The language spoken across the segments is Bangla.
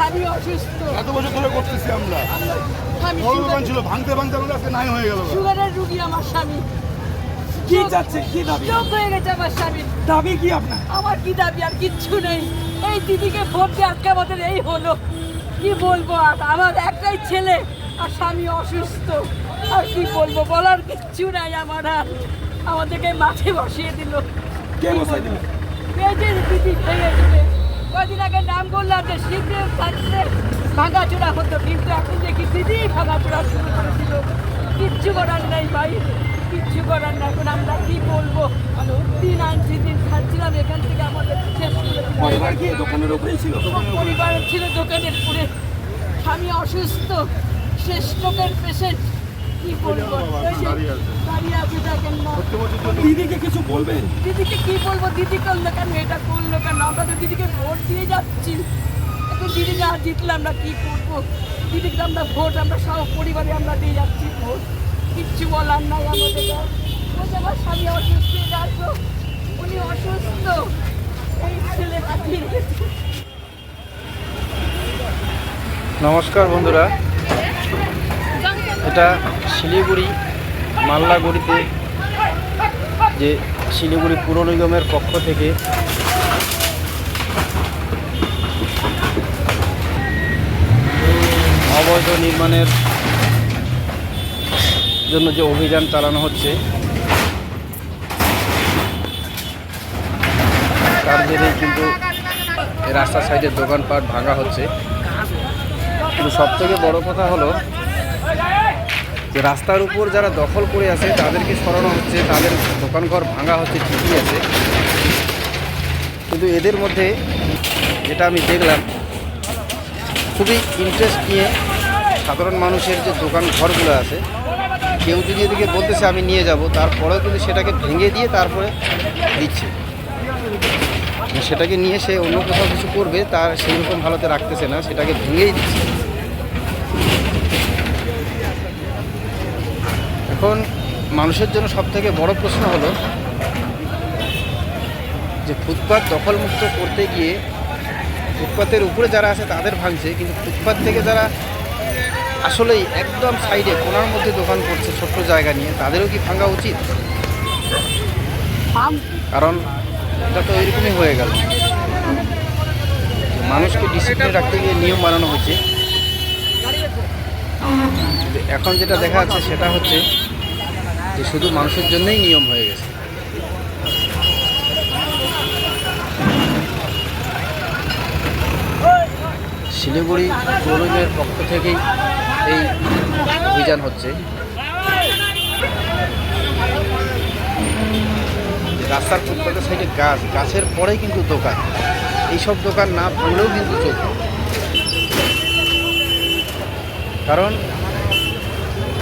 স্বামী অসুস্থ। এত বছর ধরে করতেছি আমরা। বড় দোকান ছিল ভাঙতে ভাঙতে আমাদের আজকে নাই হয়ে গেল। সুগারের রুগী আমার স্বামী। কি চাচ্ছে কি দাবি? চোখ হয়ে গেছে আমার স্বামী দাবি কি আপনার? আমার কি দাবি আর কিচ্ছু নেই। এই দিদিকে ভোট দিয়ে আজকে আমাদের এই হলো। কি বলব আর আমার একটাই ছেলে আর স্বামী অসুস্থ। আর কি বলব বলার কিচ্ছু নাই আমার আর। আমাদেরকে মাঠে বসিয়ে দিল। কে বসাই দিল? দিদি ভেঙে দিলে। কদিন আগে নাম করলাম যে শীঘ্র থাকলে ভাঙাচোরা হতো কিন্তু এখন দেখি দিদি ভাঙাচোরা শুরু করে দিল কিচ্ছু করার নাই ভাই কিচ্ছু করার নাই। এখন আমরা কি বলব? দিন আনছি দিন খাচ্ছিলাম এখান থেকে আমাদের শেষ পরিবার কি দোকানের উপরেই ছিল? পরিবার ছিল দোকানের পুরে স্বামী অসুস্থ শেষ লোকের পেশেন্ট। কি বলব? দাঁড়িয়ে আছে। না দিদিকে কিছু বলবেন দিদিকে কি বলব? দিদি করল কেন? এটা করল কেন? আমরা তো দিদিকে ভোট দিয়ে যাচ্ছি। এখন দিদি না জিতলে আমরা কি করব? দিদিকে আমরা ভোট আমরা সব পরিবারে আমরা দিয়ে যাচ্ছি ভোট। কিচ্ছু বলার নাই আমাদের। আমার স্বামী অসুস্থ যাচ্ছ উনি অসুস্থ। এই ছেলে নমস্কার বন্ধুরা। এটা শিলিগুড়ি মাল্লাগুড়িতে যে শিলিগুড়ি পুর নিগমের পক্ষ থেকে অবৈধ নির্মাণের জন্য যে অভিযান চালানো হচ্ছে, তার জন্যই কিন্তু রাস্তার সাইডের দোকানপাট ভাঙা হচ্ছে। কিন্তু সবথেকে বড় কথা হলো যে রাস্তার উপর যারা দখল করে আছে, তাদেরকে সরানো হচ্ছে, তাদের দোকানঘর ভাঙা হচ্ছে, ঠিকই আছে। কিন্তু এদের মধ্যে যেটা আমি দেখলাম, খুবই ইন্টারেস্ট নিয়ে সাধারণ মানুষের যে দোকান ঘরগুলো আছে, কেউ যদি এদিকে বলতেছে, আমি নিয়ে যাব, তারপরেও কিন্তু সেটাকে ভেঙে দিয়ে তারপরে দিচ্ছে। সেটাকে নিয়ে সে অন্য কোথাও কিছু করবে, তার সেই রকম হালতে রাখতেছে না, সেটাকে ভেঙেই দিচ্ছে। এখন মানুষের জন্য সব থেকে বড় প্রশ্ন হলো যে ফুটপাত দখলমুক্ত করতে গিয়ে ফুটপাতের উপরে যারা আছে তাদের ভাঙছে, কিন্তু ফুটপাত থেকে যারা আসলেই একদম সাইডে কোনার মধ্যে দোকান করছে ছোট্ট জায়গা নিয়ে, তাদেরও কি ভাঙা উচিত? কারণ এটা তো ওইরকমই হয়ে গেল। মানুষকে ডিসিপ্লিন রাখতে গিয়ে নিয়ম বানানো হয়েছে। এখন যেটা দেখা যাচ্ছে সেটা হচ্ছে যে শুধু মানুষের জন্যই নিয়ম হয়ে গেছে। শিলিগুড়ি পৌরমের পক্ষ থেকেই এই অভিযান হচ্ছে। রাস্তার ফুটপাতের সাইডে গাছ, গাছের পরেই কিন্তু দোকান। এইসব দোকান না পড়লেও কিন্তু চলবে। কারণ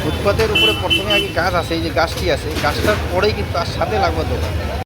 ফুটপাতের উপরে প্রথমে আগে গাছ আছে, এই যে গাছটি আছে গাছটার পরেই কিন্তু তার সাথে লাগবে দোকান।